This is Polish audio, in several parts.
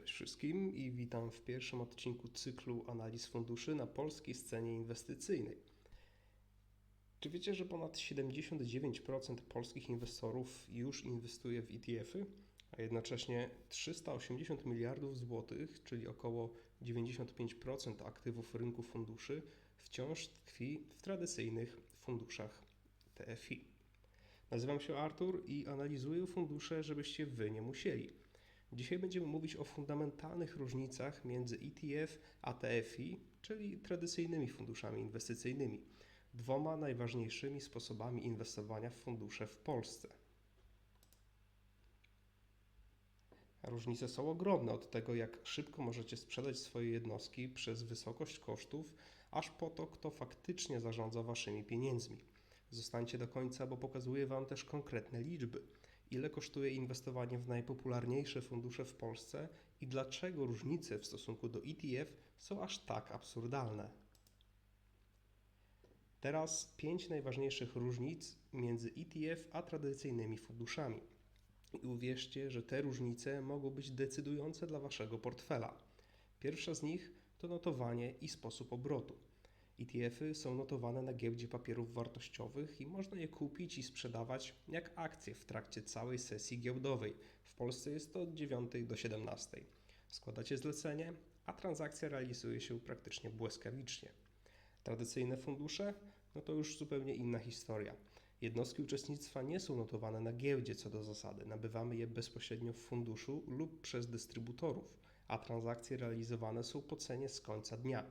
Cześć wszystkim i witam w pierwszym odcinku cyklu analiz funduszy na polskiej scenie inwestycyjnej. Czy wiecie, że ponad 79% polskich inwestorów już inwestuje w ETF-y, a jednocześnie 380 miliardów złotych, czyli około 95% aktywów rynku funduszy, wciąż tkwi w tradycyjnych funduszach TFI. Nazywam się Artur i analizuję fundusze, żebyście wy nie musieli. Dzisiaj będziemy mówić o fundamentalnych różnicach między ETF a TFI, czyli tradycyjnymi funduszami inwestycyjnymi, dwoma najważniejszymi sposobami inwestowania w fundusze w Polsce. Różnice są ogromne od tego, jak szybko możecie sprzedać swoje jednostki przez wysokość kosztów, aż po to, kto faktycznie zarządza waszymi pieniędzmi. Zostańcie do końca, bo pokazuję Wam też konkretne liczby ile kosztuje inwestowanie w najpopularniejsze fundusze w Polsce i dlaczego różnice w stosunku do ETF są aż tak absurdalne. Teraz pięć najważniejszych różnic między ETF a tradycyjnymi funduszami. I uwierzcie, że te różnice mogą być decydujące dla Waszego portfela. Pierwsza z nich to notowanie i sposób obrotu. ETF-y są notowane na giełdzie papierów wartościowych i można je kupić i sprzedawać jak akcje w trakcie całej sesji giełdowej. W Polsce jest to od 9 do 17. Składacie zlecenie, a transakcja realizuje się praktycznie błyskawicznie. Tradycyjne fundusze no to już zupełnie inna historia. Jednostki uczestnictwa nie są notowane na giełdzie co do zasady. Nabywamy je bezpośrednio w funduszu lub przez dystrybutorów, a transakcje realizowane są po cenie z końca dnia.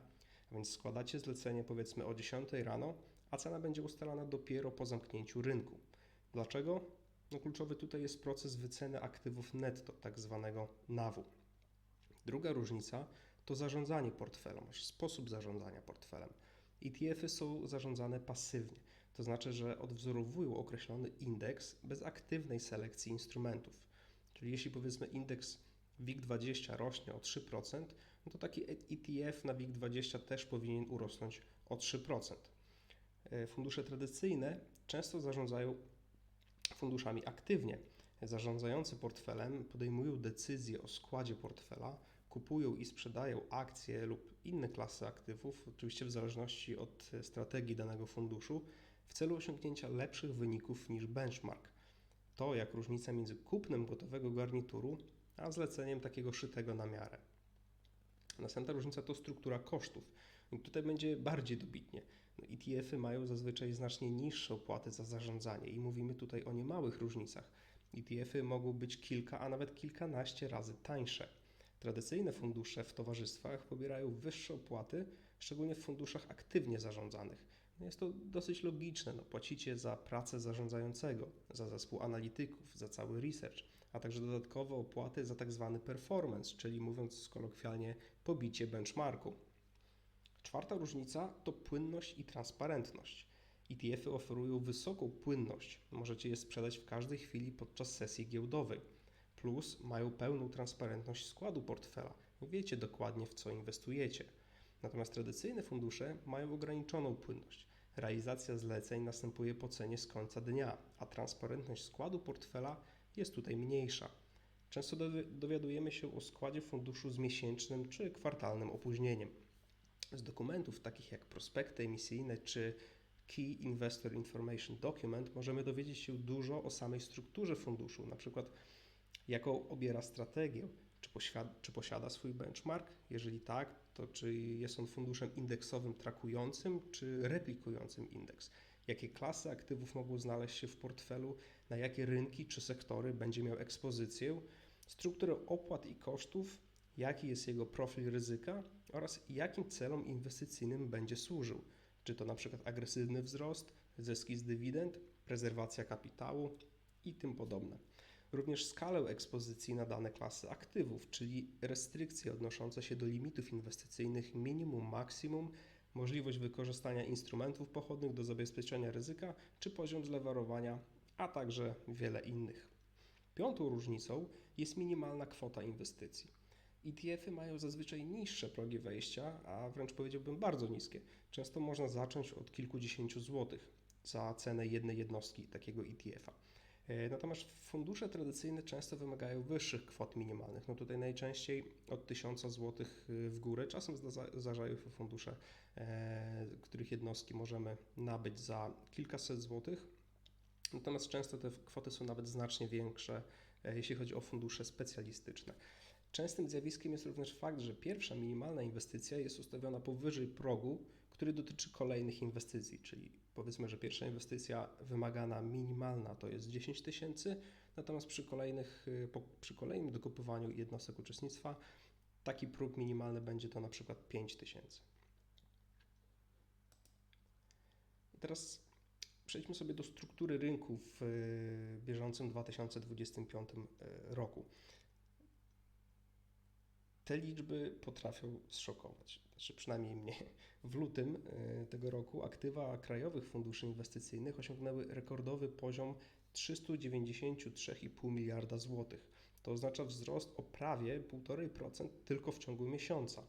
A więc składacie zlecenie powiedzmy o 10 rano, a cena będzie ustalana dopiero po zamknięciu rynku. Dlaczego? No kluczowy tutaj jest proces wyceny aktywów netto, tak zwanego NAW-u. Druga różnica to zarządzanie portfelem, sposób zarządzania portfelem. ETF-y są zarządzane pasywnie, to znaczy, że odwzorowują określony indeks bez aktywnej selekcji instrumentów. Czyli jeśli powiedzmy indeks WIG20 rośnie o 3%, no to taki ETF na WIG20 też powinien urosnąć o 3%. E, fundusze tradycyjne często zarządzają funduszami aktywnie. Zarządzający portfelem podejmują decyzje o składzie portfela, kupują i sprzedają akcje lub inne klasy aktywów, oczywiście w zależności od strategii danego funduszu, w celu osiągnięcia lepszych wyników niż benchmark. To jak różnica między kupnem gotowego garnituru a zleceniem takiego szytego na miarę. Następna różnica to struktura kosztów. I tutaj będzie bardziej dobitnie. No, ETF-y mają zazwyczaj znacznie niższe opłaty za zarządzanie i mówimy tutaj o niemałych różnicach. ETF-y mogą być kilka, a nawet kilkanaście razy tańsze. Tradycyjne fundusze w towarzystwach pobierają wyższe opłaty, szczególnie w funduszach aktywnie zarządzanych. No jest to dosyć logiczne. No, płacicie za pracę zarządzającego, za zespół analityków, za cały research, a także dodatkowe opłaty za tak zwany performance, czyli mówiąc kolokwialnie, pobicie benchmarku. Czwarta różnica to płynność i transparentność. ETF-y oferują wysoką płynność. Możecie je sprzedać w każdej chwili podczas sesji giełdowej. Plus mają pełną transparentność składu portfela. Wiecie dokładnie w co inwestujecie. Natomiast tradycyjne fundusze mają ograniczoną płynność. Realizacja zleceń następuje po cenie z końca dnia, a transparentność składu portfela jest tutaj mniejsza. Często dowiadujemy się o składzie funduszu z miesięcznym czy kwartalnym opóźnieniem. Z dokumentów takich jak prospekty emisyjne czy Key Investor Information Document możemy dowiedzieć się dużo o samej strukturze funduszu, na przykład jaką obiera strategię, czy posiada, czy posiada swój benchmark? Jeżeli tak, to czy jest on funduszem indeksowym trakującym, czy replikującym indeks? Jakie klasy aktywów mogą znaleźć się w portfelu, na jakie rynki czy sektory będzie miał ekspozycję, strukturę opłat i kosztów, jaki jest jego profil ryzyka oraz jakim celom inwestycyjnym będzie służył. Czy to na przykład agresywny wzrost, zyski z dywidend, prezerwacja kapitału i tym podobne również skalę ekspozycji na dane klasy aktywów, czyli restrykcje odnoszące się do limitów inwestycyjnych minimum, maksimum, możliwość wykorzystania instrumentów pochodnych do zabezpieczenia ryzyka czy poziom zlewarowania, a także wiele innych. Piątą różnicą jest minimalna kwota inwestycji. ETF-y mają zazwyczaj niższe progi wejścia, a wręcz powiedziałbym bardzo niskie. Często można zacząć od kilkudziesięciu złotych za cenę jednej jednostki takiego ETF-a. E, Natomiast fundusze tradycyjne często wymagają wyższych kwot minimalnych. No tutaj najczęściej od 1000 zł w górę. Czasem zdarza- zdarzają się fundusze, e, których jednostki możemy nabyć za kilkaset złotych. Natomiast często te kwoty są nawet znacznie większe, jeśli chodzi o fundusze specjalistyczne. Częstym zjawiskiem jest również fakt, że pierwsza minimalna inwestycja jest ustawiona powyżej progu, który dotyczy kolejnych inwestycji, czyli powiedzmy, że pierwsza inwestycja wymagana minimalna to jest 10 tysięcy, natomiast przy, kolejnych, po, przy kolejnym dokupywaniu jednostek uczestnictwa taki próg minimalny będzie to na przykład 5 tysięcy. Teraz przejdźmy sobie do struktury rynku w y, bieżącym 2025 y, roku. Te liczby potrafią zszokować, znaczy przynajmniej mnie. W lutym y, tego roku aktywa krajowych funduszy inwestycyjnych osiągnęły rekordowy poziom 393,5 miliarda złotych. To oznacza wzrost o prawie 1,5% tylko w ciągu miesiąca.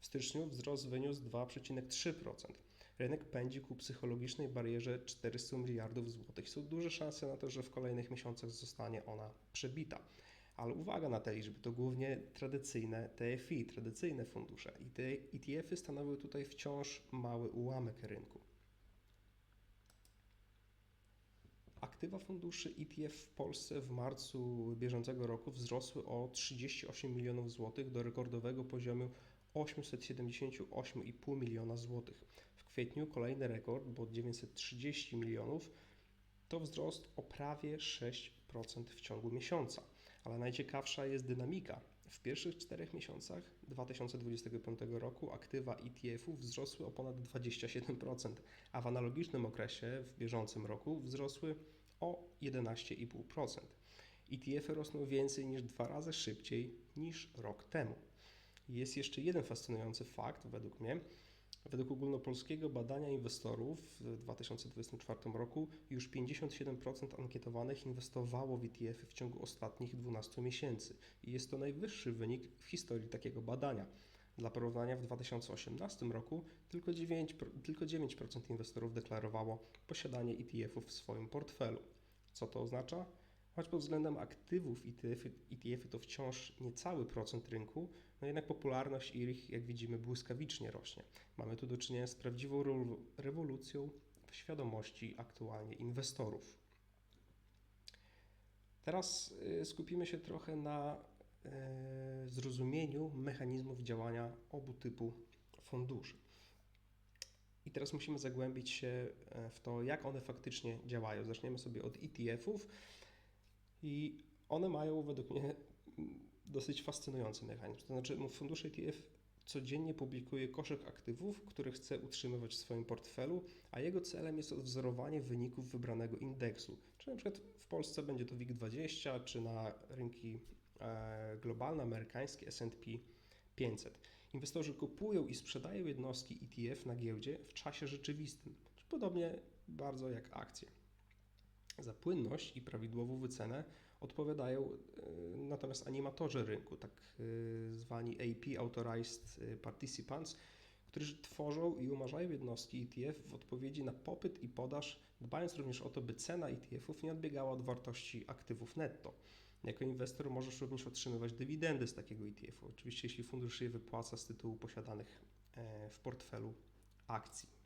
W styczniu wzrost wyniósł 2,3%. Rynek pędzi ku psychologicznej barierze 400 miliardów złotych. Są duże szanse na to, że w kolejnych miesiącach zostanie ona przebita. Ale uwaga na te liczby, to głównie tradycyjne TFI, tradycyjne fundusze. I te ETF-y stanowiły tutaj wciąż mały ułamek rynku. Aktywa funduszy ETF w Polsce w marcu bieżącego roku wzrosły o 38 milionów złotych do rekordowego poziomu 878,5 miliona złotych. W kwietniu kolejny rekord, bo 930 milionów, to wzrost o prawie 6% w ciągu miesiąca. Ale najciekawsza jest dynamika. W pierwszych czterech miesiącach 2025 roku aktywa ETF-ów wzrosły o ponad 27%, a w analogicznym okresie w bieżącym roku wzrosły o 11,5%. ETF-y rosną więcej niż dwa razy szybciej niż rok temu. Jest jeszcze jeden fascynujący fakt, według mnie. Według ogólnopolskiego badania inwestorów w 2024 roku już 57% ankietowanych inwestowało w ETF-y w ciągu ostatnich 12 miesięcy i jest to najwyższy wynik w historii takiego badania. Dla porównania w 2018 roku tylko 9%, tylko 9% inwestorów deklarowało posiadanie ETF-ów w swoim portfelu. Co to oznacza? Choć pod względem aktywów ETF-y, ETF-y to wciąż niecały procent rynku, no jednak popularność ich, jak widzimy, błyskawicznie rośnie. Mamy tu do czynienia z prawdziwą rewo- rewolucją w świadomości aktualnie inwestorów. Teraz y, skupimy się trochę na y, zrozumieniu mechanizmów działania obu typu funduszy. I teraz musimy zagłębić się e, w to, jak one faktycznie działają. Zaczniemy sobie od ETF-ów i one mają według mnie dosyć fascynujący mechanizm. To znaczy, no, fundusz ETF codziennie publikuje koszyk aktywów, które chce utrzymywać w swoim portfelu, a jego celem jest odwzorowanie wyników wybranego indeksu. Czy na przykład w Polsce będzie to WIG20, czy na rynki e, globalne, amerykańskie S&P 500. Inwestorzy kupują i sprzedają jednostki ETF na giełdzie w czasie rzeczywistym, czy podobnie bardzo jak akcje. Za płynność i prawidłową wycenę odpowiadają e, natomiast animatorzy rynku, tak e, zwani AP Authorized Participants, którzy tworzą i umarzają jednostki ETF w odpowiedzi na popyt i podaż, dbając również o to, by cena ETF-ów nie odbiegała od wartości aktywów netto. Jako inwestor możesz również otrzymywać dywidendy z takiego ETF-u, oczywiście jeśli fundusz je wypłaca z tytułu posiadanych e, w portfelu akcji.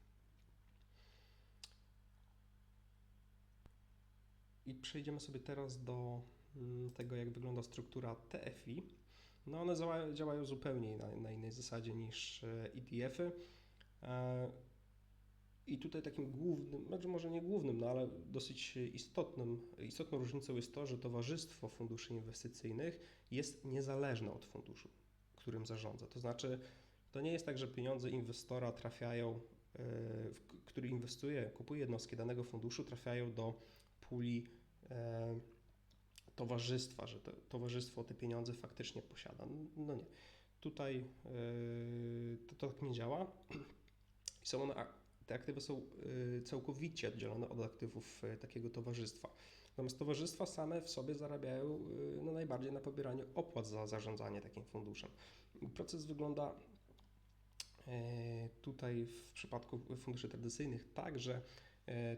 I przejdziemy sobie teraz do mm, tego, jak wygląda struktura TFI. No one działają, zupełnie na, na innej zasadzie niż ETF-y. E, I tutaj takim głównym, znaczy może nie głównym, no ale dosyć istotnym, istotną różnicą jest to, że towarzystwo funduszy inwestycyjnych jest niezależne od funduszu, którym zarządza. To znaczy, to nie jest tak, że pieniądze inwestora trafiają, e, który inwestuje, kupuje jednostki danego funduszu, trafiają do puli e, towarzystwa, że to towarzystwo te pieniądze faktycznie posiada. No nie. Tutaj e, to, to tak nie działa. Są one, te aktywy są e, całkowicie oddzielone od aktywów takiego towarzystwa. Natomiast towarzystwa same w sobie zarabiają no, najbardziej na pobieraniu opłat za zarządzanie takim funduszem. Proces wygląda tutaj w przypadku funduszy tradycyjnych tak, że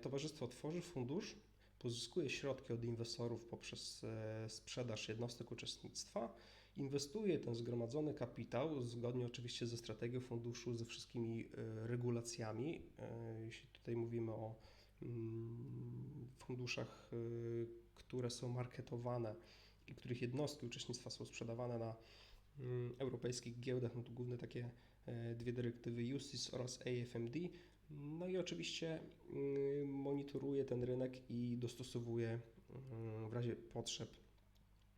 towarzystwo tworzy fundusz, pozyskuje środki od inwestorów poprzez e, sprzedaż jednostek uczestnictwa, inwestuje ten zgromadzony kapitał, zgodnie oczywiście ze strategią funduszu, ze wszystkimi e, regulacjami. E, Jeśli tutaj mówimy o mm, funduszach, które są marketowane i których jednostki uczestnictwa są sprzedawane na mm, europejskich giełdach, no to główne takie dwie dyrektywy UCITS oraz AFMD. No i oczywiście mm, monitoruje ten rynek i dostosowuje mm, w razie potrzeb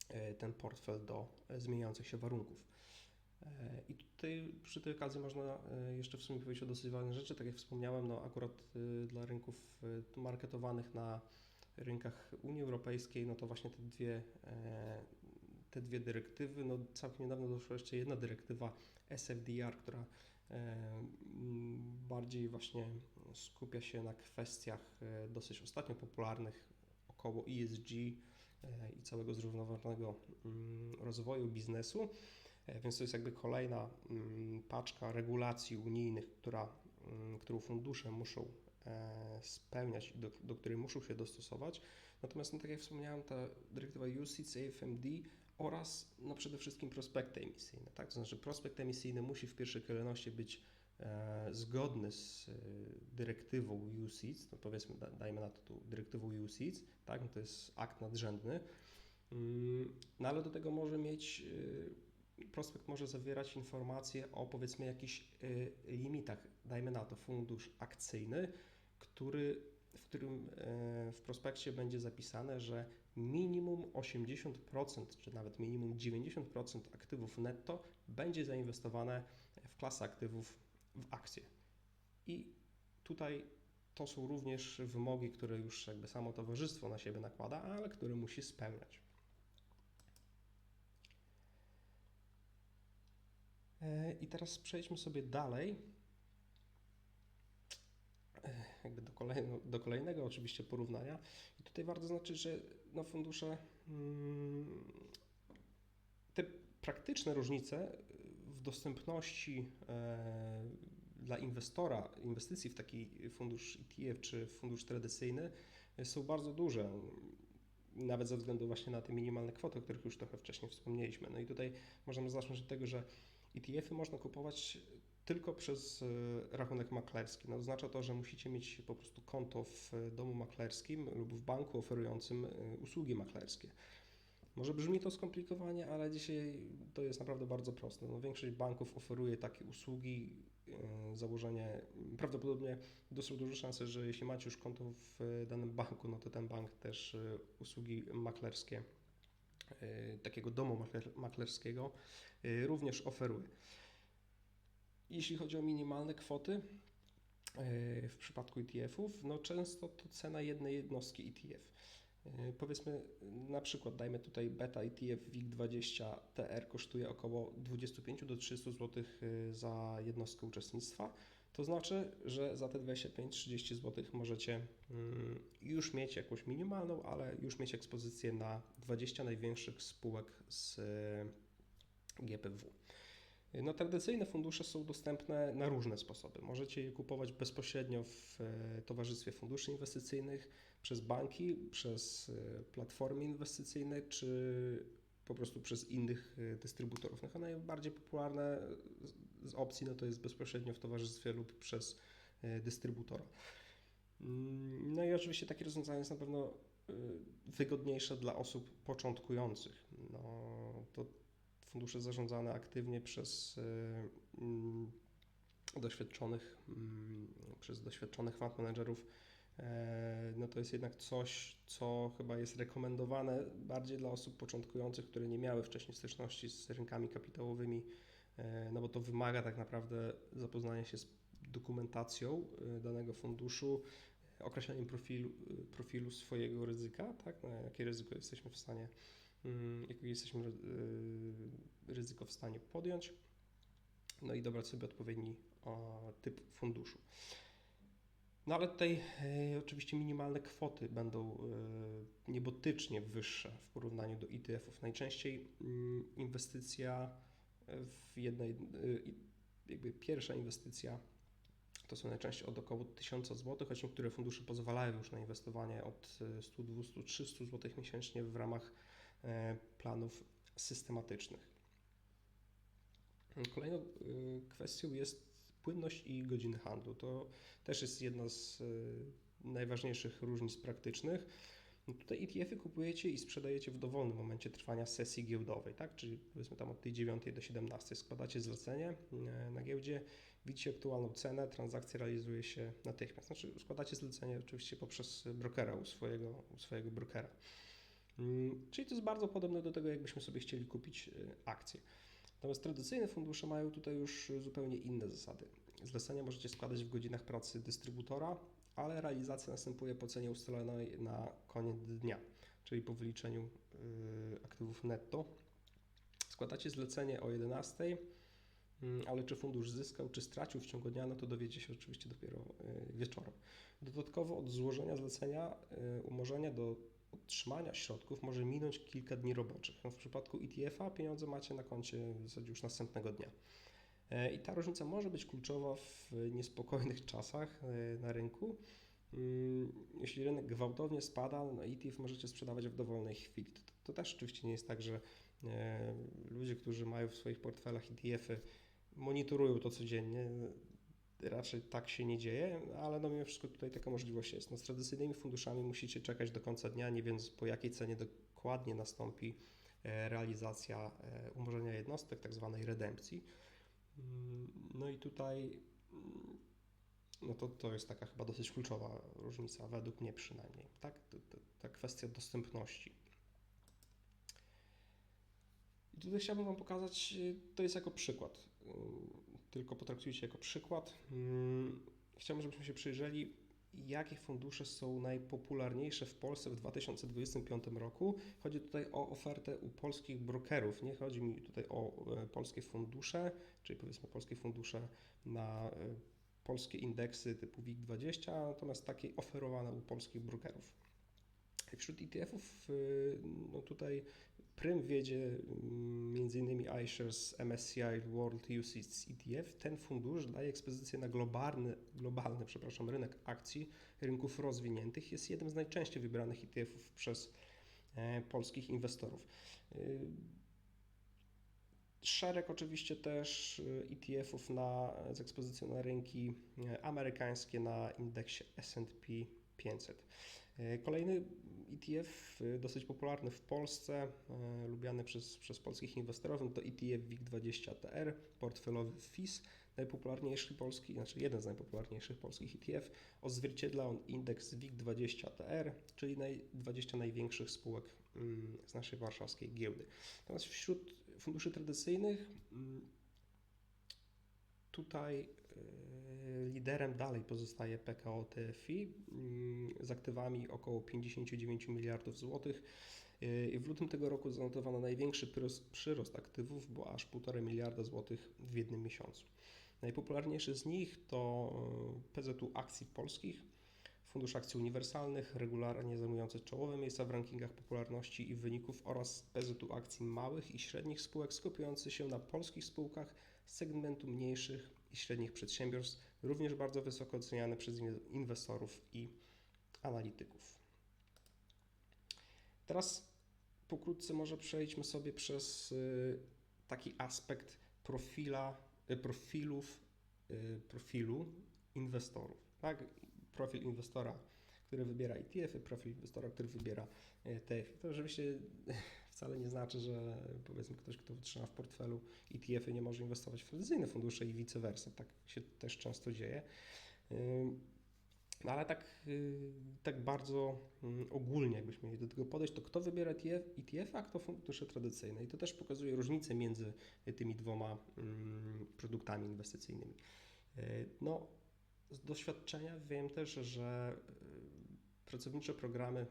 e, ten portfel do e, zmieniających się warunków. E, I tutaj przy tej okazji można jeszcze w sumie powiedzieć o dosyć ważnej rzeczy. Tak jak wspomniałem, no akurat e, dla rynków e, marketowanych na rynkach Unii Europejskiej, no to właśnie te dwie, te dwie dyrektywy, no całkiem niedawno doszła jeszcze jedna dyrektywa SFDR, która bardziej właśnie skupia się na kwestiach e, dosyć ostatnio popularnych około ESG e, i całego zrównoważonego mm, rozwoju biznesu. E, Więc to jest jakby kolejna mm, paczka regulacji unijnych, która, mm, którą fundusze muszą e, spełniać do, do której muszą się dostosować. Natomiast, no, tak jak wspomniałem, ta dyrektywa UCITS, AFMD oraz no, przede wszystkim prospekty emisyjne. Tak? To znaczy prospekt emisyjny musi w pierwszej kolejności być e, zgodny z e, dyrektywą UCITS, no powiedzmy, da, dajmy na to tu dyrektywą UCITS, tak? no, to jest akt nadrzędny, Mm, no ale do tego może mieć y, prospekt może zawierać informacje o powiedzmy jakichś y, limitach, dajmy na to fundusz akcyjny, który, w którym e, w prospekcie będzie zapisane, że minimum 80% czy nawet minimum 90% aktywów netto będzie zainwestowane w klasę aktywów w akcje. I tutaj to są również wymogi, które już jakby samo towarzystwo na siebie nakłada, ale które musi spełniać. E, I teraz przejdźmy sobie dalej. E, Jakby do, kolejno, do kolejnego oczywiście porównania. Tutaj warto zaznaczyć, że no fundusze, mm, te praktyczne różnice w dostępności e, dla inwestora inwestycji w taki fundusz ETF czy fundusz tradycyjny e, są bardzo duże. Nawet ze względu właśnie na te minimalne kwoty, o których już trochę wcześniej wspomnieliśmy. No i tutaj możemy zacząć od tego, że ETF-y można kupować tylko przez e, rachunek maklerski. No, oznacza to, że musicie mieć po prostu konto w domu maklerskim lub w banku oferującym e, usługi maklerskie. Może brzmi to skomplikowanie, ale dzisiaj to jest naprawdę bardzo proste. No, większość banków oferuje takie usługi, e, założenie, prawdopodobnie dosyć duże szanse, że jeśli macie już konto w danym banku, no to ten bank też e, usługi maklerskie, e, takiego domu makler, maklerskiego e, również oferuje. Jeśli chodzi o minimalne kwoty, e, w przypadku ETF-ów, no często to cena jednej jednostki ETF. E, Powiedzmy, na przykład dajmy tutaj beta ETF WIG20 TR kosztuje około 25 do 30 zł e, za jednostkę uczestnictwa. To znaczy, że za te 25-30 zł możecie mm, już mieć jakąś minimalną, ale już mieć ekspozycję na 20 największych spółek z GPW. No, tradycyjne fundusze są dostępne na różne sposoby. Możecie je kupować bezpośrednio w e, towarzystwie funduszy inwestycyjnych, przez banki, przez e, platformy inwestycyjne, czy po prostu przez innych e, dystrybutorów. No, najbardziej popularne z- opcji no, to jest bezpośrednio w towarzystwie lub przez dystrybutora. Mm, No i oczywiście takie rozwiązanie jest na pewno wygodniejsze dla osób początkujących. No, to fundusze zarządzane aktywnie przez y, mm, doświadczonych, mm, przez doświadczonych fund managerów, e, no to jest jednak coś, co chyba jest rekomendowane bardziej dla osób początkujących, które nie miały wcześniej styczności z rynkami kapitałowymi, e, no bo to wymaga tak naprawdę zapoznania się z dokumentacją y, danego funduszu, określeniem profilu, profilu swojego ryzyka, tak, na jakie ryzyko jesteśmy w stanie jakie jesteśmy ry- y, ryzyko w stanie podjąć, no i dobrać sobie odpowiedni typ funduszu. No ale tutaj e, oczywiście minimalne kwoty będą e, niebotycznie wyższe w porównaniu do ETF-ów. Najczęściej mm, inwestycja w jednej, jakby pierwsza inwestycja To są najczęściej od około 1000 zł, choć niektóre fundusze pozwalają już na inwestowanie od e, 100, 200, 300 zł miesięcznie w ramach planów systematycznych. Kolejną y, kwestią jest płynność i godziny handlu. To też jest jedna z y, najważniejszych różnic praktycznych. No Tutaj ETF-y kupujecie i sprzedajecie w dowolnym momencie trwania sesji giełdowej, tak? Czyli powiedzmy tam od tej 9 do 17 składacie zlecenie e, na giełdzie, widzicie aktualną cenę, transakcja realizuje się natychmiast. Znaczy składacie zlecenie oczywiście poprzez brokera u swojego, u swojego brokera. Mm, Czyli to jest bardzo podobne do tego, jakbyśmy sobie chcieli kupić e, akcje. Natomiast tradycyjne fundusze mają tutaj już zupełnie inne zasady. Zlecenia możecie składać w godzinach pracy dystrybutora, ale realizacja następuje po cenie ustalonej na koniec dnia, czyli po wyliczeniu y, aktywów netto. Składacie zlecenie o 11, mm, ale czy fundusz zyskał, czy stracił w ciągu dnia, no to dowiecie się oczywiście dopiero y, wieczorem. Dodatkowo od złożenia zlecenia y, umorzenia do otrzymania środków może minąć kilka dni roboczych. No w przypadku ETF-a pieniądze macie na koncie w zasadzie już następnego dnia. E, I ta różnica może być kluczowa w niespokojnych czasach e, na rynku. Mm, Jeśli rynek gwałtownie spada, no ETF możecie sprzedawać w dowolnej chwili. To, to też oczywiście nie jest tak, że e, ludzie, którzy mają w swoich portfelach ETF-y, monitorują to codziennie. Raczej tak się nie dzieje, ale no mimo wszystko tutaj taka możliwość jest. No z tradycyjnymi funduszami musicie czekać do końca dnia, nie wiedząc po jakiej cenie dokładnie nastąpi e, realizacja e, umorzenia jednostek, tak zwanej redempcji. Mm, No i tutaj mm, no to, to jest taka chyba dosyć kluczowa różnica, według mnie przynajmniej. Tak? To- to- Ta kwestia dostępności. I tutaj chciałbym Wam pokazać, y, to jest jako przykład. Tylko potraktujcie jako przykład. Mm, Chciałbym, żebyśmy się przyjrzeli, jakie fundusze są najpopularniejsze w Polsce w 2025 roku. Chodzi tutaj o ofertę u polskich brokerów. Nie chodzi mi tutaj o e, polskie fundusze, czyli powiedzmy polskie fundusze na e, polskie indeksy typu WIG20, natomiast takie oferowane u polskich brokerów. Wśród ETF-ów y, no tutaj prym wiedzie m.in. iShares MSCI World UCITS ETF. Ten fundusz daje ekspozycję na globalny, globalny przepraszam, rynek akcji rynków rozwiniętych. Jest jednym z najczęściej wybranych ETF-ów przez e, polskich inwestorów. Y, Szereg oczywiście też y, ETF-ów na, z ekspozycją na rynki e, amerykańskie na indeksie S&P 500. E, Kolejny ETF, y, dosyć popularny w Polsce, e, lubiany przez, przez polskich inwestorów, no to ETF WIG20TR, portfelowy FIS, najpopularniejszy polski, znaczy jeden z najpopularniejszych polskich ETF. Odzwierciedla on indeks WIG20TR, czyli naj, 20 największych spółek mm, z naszej warszawskiej giełdy. Natomiast wśród funduszy tradycyjnych mm, tutaj liderem dalej pozostaje PKO TFI mm, z aktywami około 59 miliardów złotych. I w lutym tego roku zanotowano największy przyrost, aktywów, bo aż 1,5 miliarda złotych w jednym miesiącu. Najpopularniejszy z nich to PZU Akcji Polskich, Fundusz Akcji Uniwersalnych, regularnie zajmujący czołowe miejsca w rankingach popularności i wyników oraz PZU Akcji Małych i Średnich Spółek skupiający się na polskich spółkach z segmentu mniejszych i średnich przedsiębiorstw, również bardzo wysoko oceniane przez inwestorów i analityków. Teraz pokrótce może przejdźmy sobie przez y, taki aspekt profila, y, profilów, y, profilu inwestorów. Tak? Profil inwestora, który wybiera ETF-y, profil inwestora, który wybiera TF. To oczywiście wcale nie znaczy, że powiedzmy ktoś, kto trzyma w portfelu ETF-y nie może inwestować w tradycyjne fundusze i vice versa. Tak się też często dzieje. No ale tak, y, tak bardzo mm, ogólnie, jakbyśmy mieli do tego podejść, to kto wybiera ETF, ETF a kto fundusze tradycyjne. I to też pokazuje różnicę między tymi dwoma mm, produktami inwestycyjnymi. Y, No, z doświadczenia wiem też, że y, pracownicze programy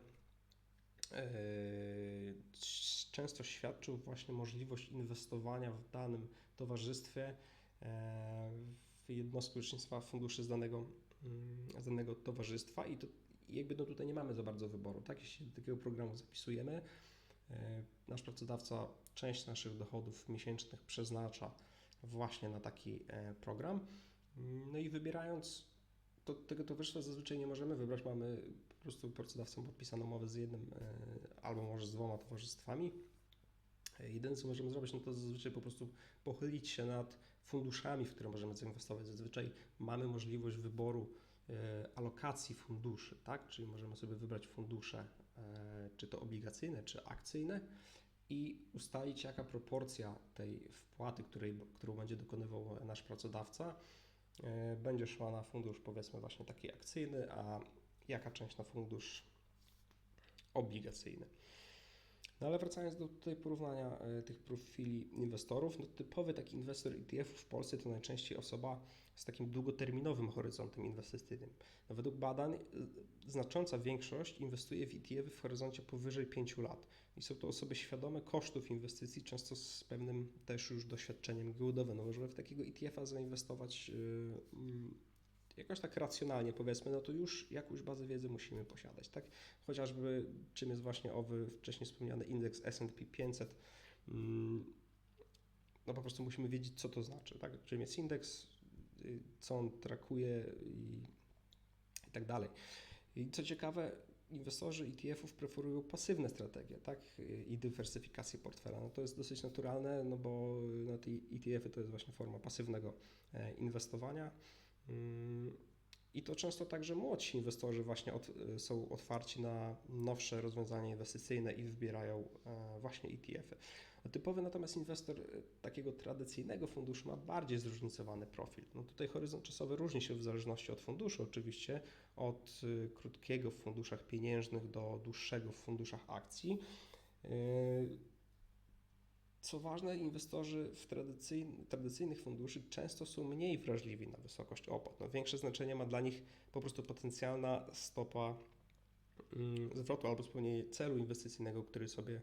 często świadczą właśnie możliwość inwestowania w danym towarzystwie e, w jednostkę lecznictwa funduszy z danego, mm, z danego towarzystwa i to jakby no tutaj nie mamy za bardzo wyboru, tak? Jeśli do takiego programu zapisujemy, e, nasz pracodawca część naszych dochodów miesięcznych przeznacza właśnie na taki e, program. No i wybierając to, tego towarzystwa zazwyczaj nie możemy wybrać. Mamy po prostu pracodawcą podpisaną umowę z jednym e, albo może z dwoma towarzystwami. E, Jedyne, co możemy zrobić, no to zazwyczaj po prostu pochylić się nad funduszami, w które możemy zainwestować. Zazwyczaj mamy możliwość wyboru e, alokacji funduszy, tak? Czyli możemy sobie wybrać fundusze, czy to obligacyjne, czy akcyjne i ustalić, jaka proporcja tej wpłaty, której, którą będzie dokonywał nasz pracodawca, będzie szła na fundusz, powiedzmy, właśnie taki akcyjny, a jaka część na fundusz obligacyjny. No ale wracając do tutaj porównania e, tych profili inwestorów, no typowy taki inwestor ETF w Polsce to najczęściej osoba z takim długoterminowym horyzontem inwestycyjnym. No według badań e, znacząca większość inwestuje w ETF w horyzoncie powyżej 5 lat. I są to osoby świadome kosztów inwestycji, często z pewnym też już doświadczeniem giełdowym. No, żeby w takiego ETF-a zainwestować yy, mm, jakoś tak racjonalnie powiedzmy, no to już jakąś bazę wiedzy musimy posiadać, tak? Chociażby czym jest właśnie owy wcześniej wspomniany indeks S&P 500, mm, no po prostu musimy wiedzieć, co to znaczy, tak? Czym jest indeks, y, co on trakuje i, i tak dalej. I co ciekawe, inwestorzy ETF-ów preferują pasywne strategie, tak? I dywersyfikację portfela. No to jest dosyć naturalne, no bo no, te ETF-y to jest właśnie forma pasywnego e, inwestowania. Mm, I to często także młodsi inwestorzy właśnie od, są otwarci na nowsze rozwiązania inwestycyjne i wybierają e, właśnie ETF-y. Typowy natomiast inwestor e, takiego tradycyjnego funduszu ma bardziej zróżnicowany profil. No tutaj horyzont czasowy różni się w zależności od funduszu, oczywiście od e, krótkiego w funduszach pieniężnych do dłuższego w funduszach akcji. Co ważne, inwestorzy w tradycyjny, tradycyjnych funduszy często są mniej wrażliwi na wysokość opłat. No, większe znaczenie ma dla nich po prostu potencjalna stopa mm, zwrotu albo spełnienie celu inwestycyjnego, który sobie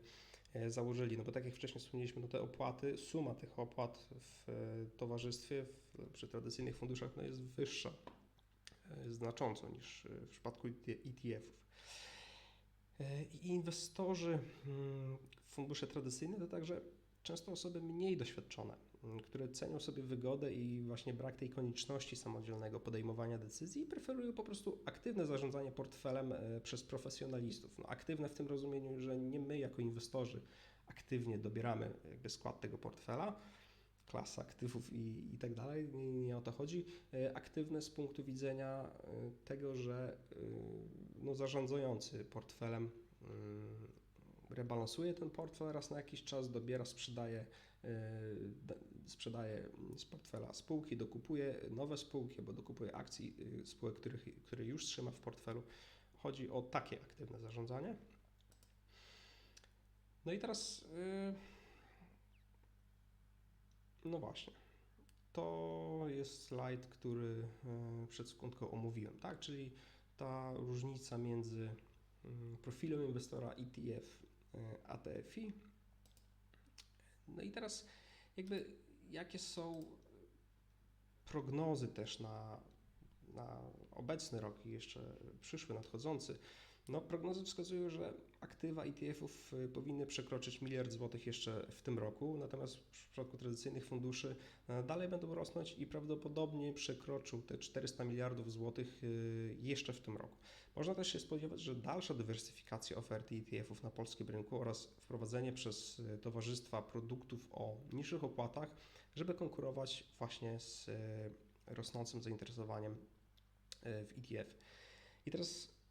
założyli. No bo tak jak wcześniej wspomnieliśmy, no te opłaty, suma tych opłat w e, towarzystwie, w, przy tradycyjnych funduszach no jest wyższa e, znacząco niż w przypadku ETF-ów. I inwestorzy mm, w fundusze tradycyjne to także często osoby mniej doświadczone, mm, które cenią sobie wygodę i właśnie brak tej konieczności samodzielnego podejmowania decyzji i preferują po prostu aktywne zarządzanie portfelem e, przez profesjonalistów. No, aktywne w tym rozumieniu, że nie my jako inwestorzy aktywnie dobieramy jakby skład tego portfela, klasa aktywów i, i tak dalej, nie, nie o to chodzi. E, aktywne z punktu widzenia e, tego, że no, zarządzający portfelem mm, rebalansuje ten portfel raz na jakiś czas, dobiera, sprzedaje, sprzedaje z portfela spółki, dokupuje nowe spółki albo dokupuje akcji e, spółek, których, które już trzyma w portfelu. Chodzi o takie aktywne zarządzanie. No i teraz, e, no właśnie, to jest slajd, który przed sekundką omówiłem, tak? Czyli ta różnica między mm, profilem inwestora ETF E, ATFI. No i teraz jakby jakie są prognozy też na, na obecny rok i jeszcze przyszły, nadchodzący. No, prognozy wskazują, że aktywa ETF-ów y, powinny przekroczyć miliard złotych jeszcze w tym roku, natomiast w przypadku tradycyjnych funduszy y, dalej będą rosnąć i prawdopodobnie przekroczył te 400 miliardów złotych y, jeszcze w tym roku. Można też się spodziewać, że dalsza dywersyfikacja oferty ETF-ów na polskim rynku oraz wprowadzenie przez towarzystwa produktów o niższych opłatach, żeby konkurować właśnie z rosnącym zainteresowaniem w ETF. I teraz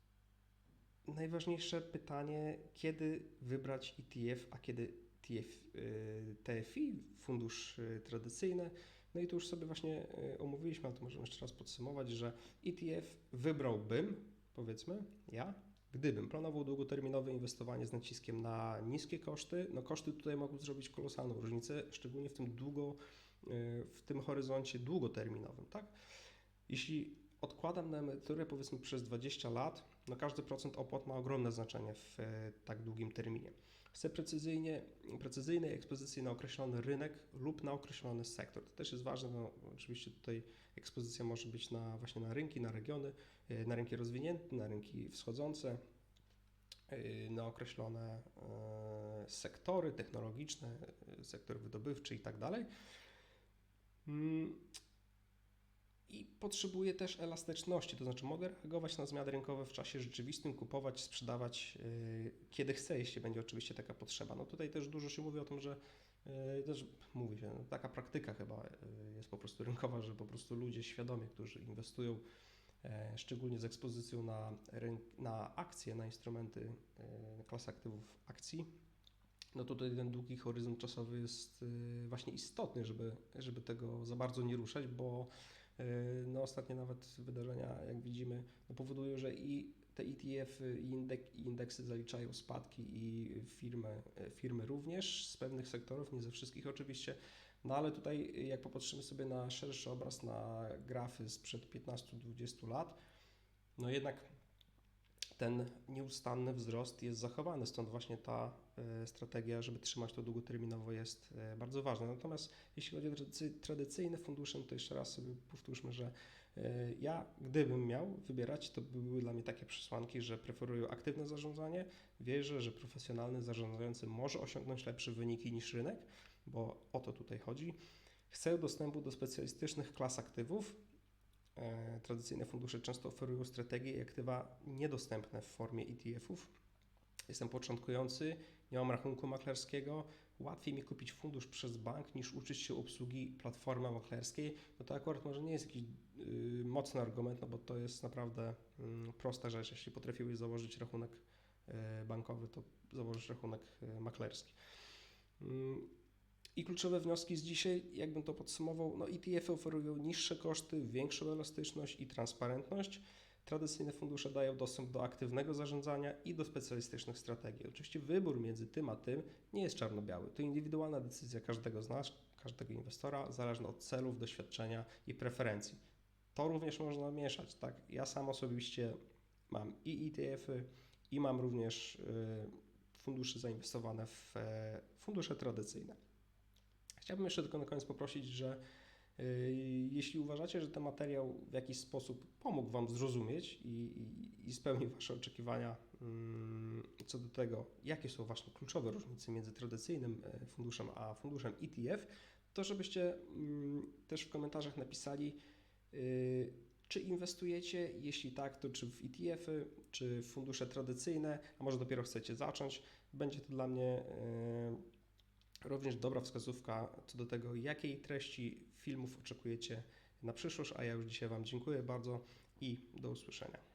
najważniejsze pytanie, kiedy wybrać ETF, a kiedy TF, y, TFI, fundusz y, tradycyjny. No i tu już sobie właśnie y, omówiliśmy, ale to możemy jeszcze raz podsumować, że ETF wybrałbym, powiedzmy, ja, gdybym planował długoterminowe inwestowanie z naciskiem na niskie koszty, no koszty tutaj mogą zrobić kolosalną różnicę, szczególnie w tym długo, w tym horyzoncie długoterminowym, tak? Jeśli odkładam na emeryturę powiedzmy przez 20 lat, no każdy procent opłat ma ogromne znaczenie w e, tak długim terminie. Chcę precyzyjnie, precyzyjnej ekspozycji na określony rynek lub na określony sektor. To też jest ważne, no, oczywiście tutaj ekspozycja może być na, właśnie na rynki, na regiony, e, na rynki rozwinięte, na rynki wschodzące, e, na określone sektory technologiczne, sektor wydobywczy i tak dalej. I potrzebuję też elastyczności, to znaczy mogę reagować na zmiany rynkowe w czasie rzeczywistym, kupować, sprzedawać yy, kiedy chcę, jeśli będzie oczywiście taka potrzeba. No tutaj też dużo się mówi o tym, że yy, też mówi się, no taka praktyka chyba yy, jest po prostu rynkowa, że po prostu ludzie świadomie, którzy inwestują e, szczególnie z ekspozycją na, na akcje, na instrumenty e, klas aktywów akcji, no tutaj ten długi horyzont czasowy jest y, właśnie istotny, żeby, żeby tego za bardzo nie ruszać, bo y, no ostatnie nawet wydarzenia, jak widzimy, no powodują, że i te ETF-y i, indek, indeksy zaliczają spadki i firmy, firmy również z pewnych sektorów, nie ze wszystkich oczywiście, no ale tutaj jak popatrzymy sobie na szerszy obraz, na grafy sprzed 15-20 lat, no jednak ten nieustanny wzrost jest zachowany, stąd właśnie ta e, strategia, żeby trzymać to długoterminowo jest e, bardzo ważna. Natomiast jeśli chodzi o tradycy- tradycyjne fundusze, no to jeszcze raz sobie powtórzmy, że e, ja gdybym miał wybierać, to by były dla mnie takie przesłanki, że preferuję aktywne zarządzanie, wierzę, że profesjonalny zarządzający może osiągnąć lepsze wyniki niż rynek, bo o to tutaj chodzi. Chcę dostępu do specjalistycznych klas aktywów, Tradycyjne fundusze często oferują strategie i aktywa niedostępne w formie ETF-ów. Jestem początkujący, nie mam rachunku maklerskiego, łatwiej mi kupić fundusz przez bank niż uczyć się obsługi platformy maklerskiej. No to akurat może nie jest jakiś yy, mocny argument, no bo to jest naprawdę yy, prosta rzecz. Jeśli potrafiłeś założyć rachunek yy, bankowy, to założysz rachunek yy, maklerski. I kluczowe wnioski z dzisiaj, jakbym to podsumował, no ETF-y oferują niższe koszty, większą elastyczność i transparentność. Tradycyjne fundusze dają dostęp do aktywnego zarządzania i do specjalistycznych strategii. Oczywiście wybór między tym a tym nie jest czarno-biały. To indywidualna decyzja każdego z nas, każdego inwestora, zależna od celów, doświadczenia i preferencji. To również można mieszać, tak? Ja sam osobiście mam i ETF-y, i mam również y, fundusze zainwestowane w e, fundusze tradycyjne. Chciałbym jeszcze tylko na koniec poprosić, że y, jeśli uważacie, że ten materiał w jakiś sposób pomógł Wam zrozumieć i, i, i spełnił Wasze oczekiwania mm, co do tego, jakie są właśnie kluczowe różnice między tradycyjnym e, funduszem a funduszem ETF, to żebyście mm, też w komentarzach napisali, y, czy inwestujecie, jeśli tak, to czy w ETF-y, czy w fundusze tradycyjne, a może dopiero chcecie zacząć. Będzie to dla mnie y, Również dobra wskazówka co do tego, jakiej treści filmów oczekujecie na przyszłość, a ja już dzisiaj Wam dziękuję bardzo i do usłyszenia.